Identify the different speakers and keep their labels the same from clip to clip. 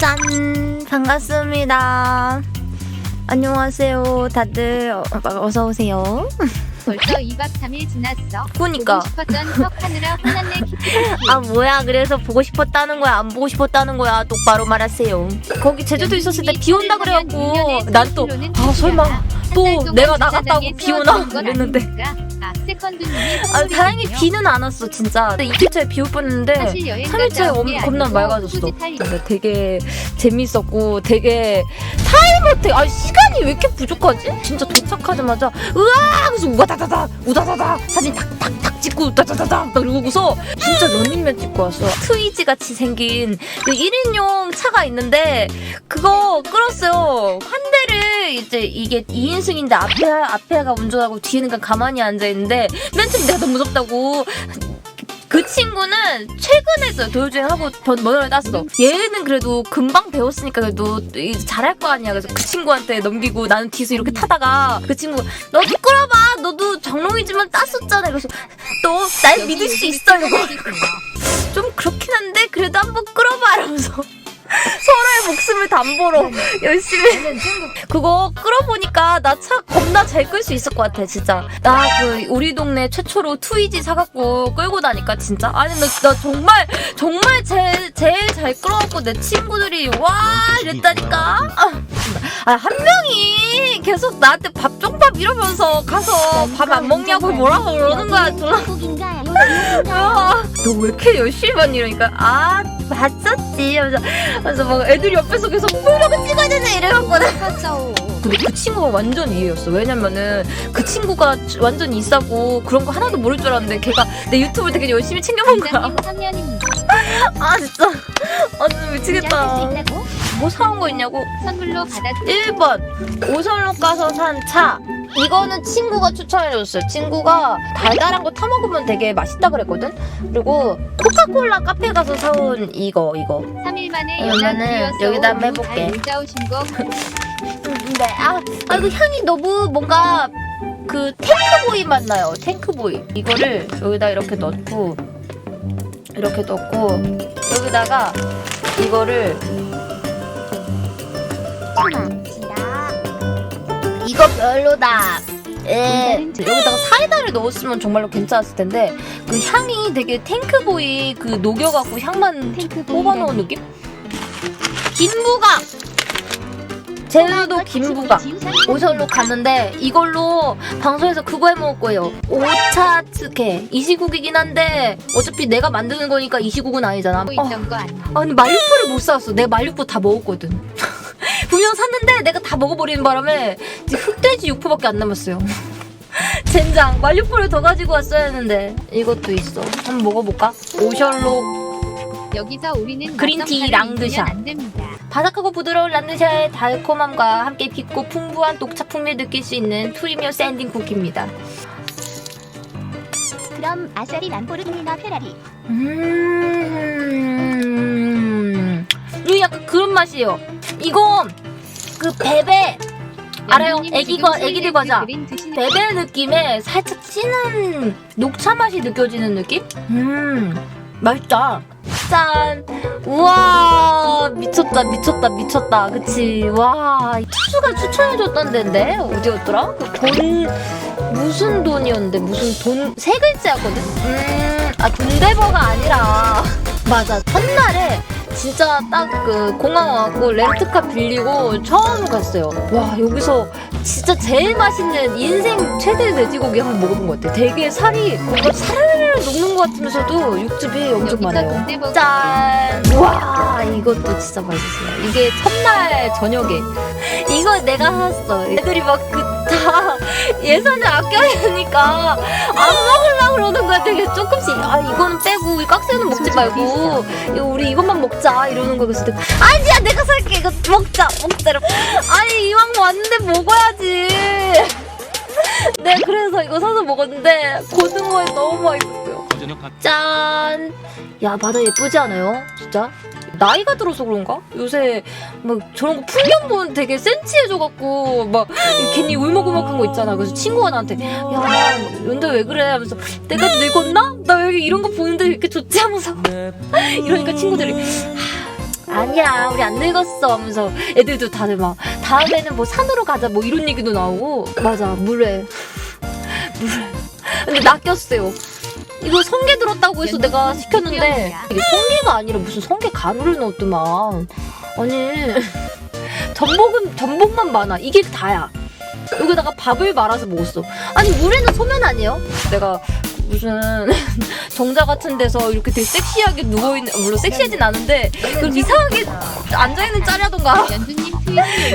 Speaker 1: 짠 반갑습니다. 안녕하세요 다들 어, 어서 오세요.
Speaker 2: 벌써 2박 3일 지났어.
Speaker 1: 그니까. 아 뭐야 그래서 보고 싶었다는 거야 안 보고 싶었다는 거야 똑바로 말하세요. 거기 제주도 있었을 때 비 온다 그래갖고 난 또 아 설마 또 내가 나갔다고 비 오나 이랬는데
Speaker 2: 아
Speaker 1: 아 다행히 비는 안 왔어 진짜. 근데 이틀차에 비 올 뻔했는데
Speaker 2: 사실 여행
Speaker 1: 3일차에
Speaker 2: 갔다
Speaker 1: 엄, 겁나 맑아졌어. 되게 재밌었고 되게 타이머택 아 시간이 왜 이렇게 부족하지? 진짜 도착하자마자 으아 하면서 우다다다다 우다다다 사진 탁탁탁 찍고 우다다다다 이러고서 진짜 런닝맨 찍고 왔어. 트위지 같이 생긴 그 1인용 차가 있는데 그거 끌었어요. 한 대를 이제 이게 2인승인데 앞에 앞에가 운전하고 뒤에는 그냥 가만히 앉아 있는데 맨 처음 내가 너무 무섭다고 그 친구는 최근에 했어요. 도요주행하고 번호를 땄어. 얘는 그래도 금방 배웠으니까 그래도 잘할 거 아니야. 그래서 그 친구한테 넘기고 나는 뒤에서 이렇게 타다가 그 친구 너도 끌어봐. 너도 정롱이지만 땄었잖아. 그래서 너 날 믿을 수 있어. 이러고 좀 그렇긴 한데 그래도 한번 끌어봐. 이러면서 서로의 목숨을 담보로 열심히 그거 끌어보니까 나 차 겁나 잘 끌 수 있을 것 같아 진짜 나 그 우리 동네 최초로 투이지 사갖고 끌고 다니까 진짜 아니 나, 나 정말 정말 제, 제일 잘 끌어갖고 내 친구들이 와 이랬다니까 아, 아, 한 명이 계속 나한테 밥종밥 이러면서 가서 밥 안 먹냐고 뭐라고 그러는 거야 졸라 아, 너왜 이렇게 열심히 봤니? 이러니까 아 봤었지 하면서, 하면서 막 애들이 옆에서 계속 브이로그 찍어야 되네 이래갖고
Speaker 2: 맞죠.
Speaker 1: 근데 그 친구가 완전 이해였어. 왜냐면은 그 친구가 완전 이싸고 그런 거 하나도 모를 줄 알았는데 걔가 내 유튜브를 되게 열심히 챙겨본 거야.
Speaker 2: 원장님 3년입니다.
Speaker 1: 아 진짜. 아 진짜 미치겠다.
Speaker 2: 할수 있다고?
Speaker 1: 뭐 사온 거 있냐고?
Speaker 2: 선물로 받아
Speaker 1: 1번. 오설로 가서 산 차. 이거는 친구가 추천해줬어요. 친구가 달달한 거 타먹으면 되게 맛있다 그랬거든? 그리고 코카콜라 카페 가서 사온 이거 이거.
Speaker 2: 3일 만에
Speaker 1: 그러면은
Speaker 2: 연락
Speaker 1: 여기다 한번 해볼게.
Speaker 2: 문자 오신 거
Speaker 1: 네, 아, 아 이거 향이 너무 뭔가 그 탱크보이 맛 나요. 탱크보이. 이거를 여기다 이렇게 넣고 이렇게 넣고 여기다가 이거를 이거 별로다. 에 여기다가 사이다를 넣었으면 정말로 괜찮았을 텐데 그 향이 되게 탱크보이 그 녹여갖고 향만 뽑아놓은 느낌? 김부각 제주도 김부각 오설로 갔는데 이걸로 방송에서 그거 해 먹을 거예요. 오차츠케 이 시국이긴 한데 어차피 내가 만드는 거니까 이 시국은 아니잖아.
Speaker 2: 뭐
Speaker 1: 어?
Speaker 2: 아
Speaker 1: 근데 말육포를 못 사왔어. 내가 말육포 다 먹었거든. 분명 샀는데 내가 다 먹어버리는 바람에 이제 흑돼지 육포밖에 안 남았어요. 젠장 말육포를 더 가지고 왔어야 했는데 이것도 있어. 한번 먹어볼까? 오셜록
Speaker 2: 여기서 우리는
Speaker 1: 그린티 랑드샤. 바삭하고 부드러운 란드샤의 달콤함과 함께 깊고 풍부한 녹차 풍미를 느낄 수 있는 프리미어 샌딩 쿠키입니다.
Speaker 3: 그럼 아싸리 람보르기니나 페라리
Speaker 1: 음, 이거 약간 그런 맛이에요. 이거 그 베베 알아요?
Speaker 2: 연주님
Speaker 1: 애기 거- 애기들 과자. 베베 느낌에 살짝 진한 녹차 맛이 느껴지는 느낌? 음, 맛있다. 짠! 우와, 미쳤다, 미쳤다, 미쳤다. 그치? 와, 투수가 추천해줬던 데인데? 어디였더라? 그 돈, 무슨 돈이었는데? 무슨 돈, 세 글자였거든? 음, 아, 돈대버가 아니라. 맞아, 첫날에 진짜 딱 그 공항 와갖고 렌트카 빌리고 처음 갔어요. 와, 여기서 진짜 제일 맛있는 인생 최대 돼지고기 한번 먹어본 것 같아. 되게 살이 뭔가 살을 녹는 것 같으면서도 육즙이 엄청 많아요. 짠! 와 이것도 진짜 맛있어요. 이게 첫날 저녁에 이거 내가 샀어. 애들이 막 그 다 예산을 아껴야 되니까 안 먹으려고 그러는 거야. 되게 조금씩 아 이거는 빼고 이 깍새는 먹지 말고 이거 우리 이것만 먹자 이러는 거야. 그래서 내가 아니야 내가 살게 이거 먹자 먹자 이러고 아니 이왕 왔는데 먹어야지. 네 그래서 이거 사서 먹었는데 고등어에 너무
Speaker 4: 가
Speaker 1: 짠! 야, 바다 예쁘지 않아요? 진짜? 나이가 들어서 그런가? 요새 막 저런 거 풍경 보면 되게 센치해져갖고 막 괜히 울먹울먹한 거 있잖아. 그래서 친구가 나한테 야, 연대 왜 그래? 하면서 내가 늙었나? 나 왜 이런 거 보는데 왜 이렇게 좋지? 하면서 이러니까 친구들이 하, 아니야 우리 안 늙었어 하면서 애들도 다들 막 다음에는 뭐 산으로 가자 뭐 이런 얘기도 나오고 맞아 물에 물에 근데 낚였어요 들었다고 해서 내가 시켰는데 이게 성게가 아니라 무슨 성게 가루를 넣었더만 아니 전복은 전복만 많아 이게 다야 여기다가 밥을 말아서 먹었어 아니 물에는 소면 아니에요? 내가 무슨 정자 같은 데서 이렇게 되게 섹시하게 누워있는 물론 섹시하진 않은데 그 이상하게 앉아있는 짤이라던가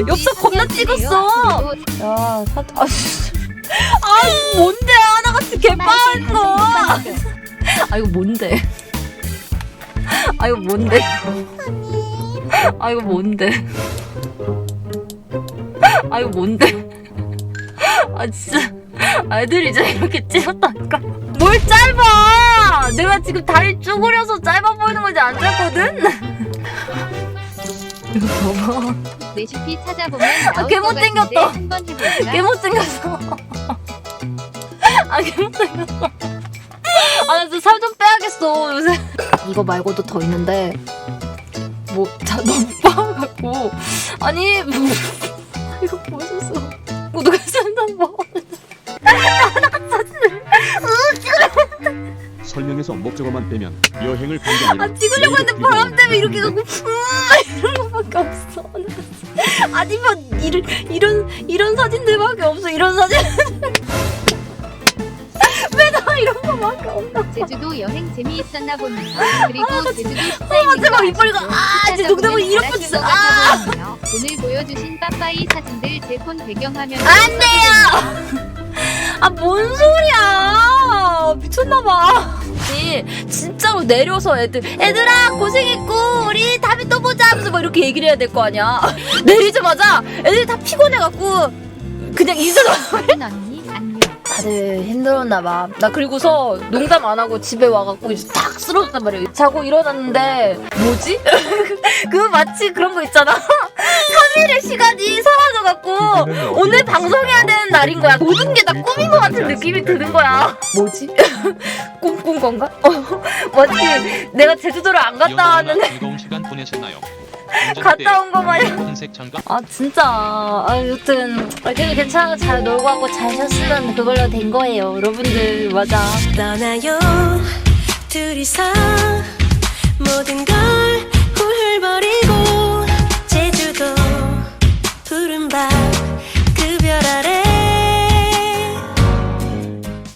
Speaker 1: 엽서 겁나 찍었어. 야 사... 아, 씨. 아 뭔데 하나같이 개빠른 거. 아 이거 뭔데? 아 이거 뭔데? 아 이거 뭔데? 아 이거 뭔데? 아 진짜 애들이 이제 이렇게 찢었다니까 뭘 짧아 내가 지금 다리 쭈그려서 짧아 보이는 거지 안 짧거든? 이거 봐봐
Speaker 2: 레시피 찾아보면 나올 개것 같은데
Speaker 1: 못생겼다.
Speaker 2: 한번 해볼까?
Speaker 1: 개 못생겼어. 아, 개 못생겼어. 아, 나 살 좀 빼야겠어, 요새. 이거 말고도 더 있는데, 뭐, 자, 너무 빠갖고. 아니, 뭐, 이거 보셨어. 구독해 준다, 뭐.
Speaker 4: 설명에서 목적어만 빼면 여행을 간게 아니라
Speaker 1: 아, 찍으려고 했는데 바람 때문에 이렇게 가고, 음, 이런 거밖에 없어. 아니면, 이런, 이런, 이런 사진들밖에 없어, 이런 사진. 이런 거밖에 없나?
Speaker 2: 제주도 여행 재미있었나 보네요. 그리고 제주도
Speaker 1: 아, 제발 이빨이가 아, 이제 농담을
Speaker 2: 진짜
Speaker 1: 진짜 아,
Speaker 2: 오늘 보여주신 빠빠이 사진들 제 폰 배경화면
Speaker 1: 안 돼요. 아, 뭔 소리야? 미쳤나봐. 진짜로 내려서 애들, 애들아, 고생했고, 우리 다음에 또 보자 하면서 막 이렇게 얘기를 해야 될 거 아니야. 내리자마자 애들이 다 피곤해갖고, 그냥
Speaker 2: 안녕.
Speaker 1: 다들 힘들었나 봐. 나 그리고서 농담 안 하고 집에 와갖고 이제 탁 쓰러졌단 말이야. 자고 일어났는데, 뭐지? 그 마치 그런 거 있잖아. 3일의 시간이 사라져갖고, 오늘 방송해야 되는 날인 거야. 모든 게 다 꿈인 것 같은 느낌이 드는 거야. 뭐지? 꿈꾼 건가? 어, 마치 내가 제주도를 안 갔다 왔는데,
Speaker 5: 즐거운 시간 보내셨나요?
Speaker 1: 갔다 온거 마냥.
Speaker 5: 흰색 장갑
Speaker 1: 아 진짜. 아, 여튼 되게 괜찮아 잘 놀고 하고 잘 쉬었으면 그걸로 된 거예요. 여러분들 맞아.
Speaker 6: 떠나요. 둘이서 모든 걸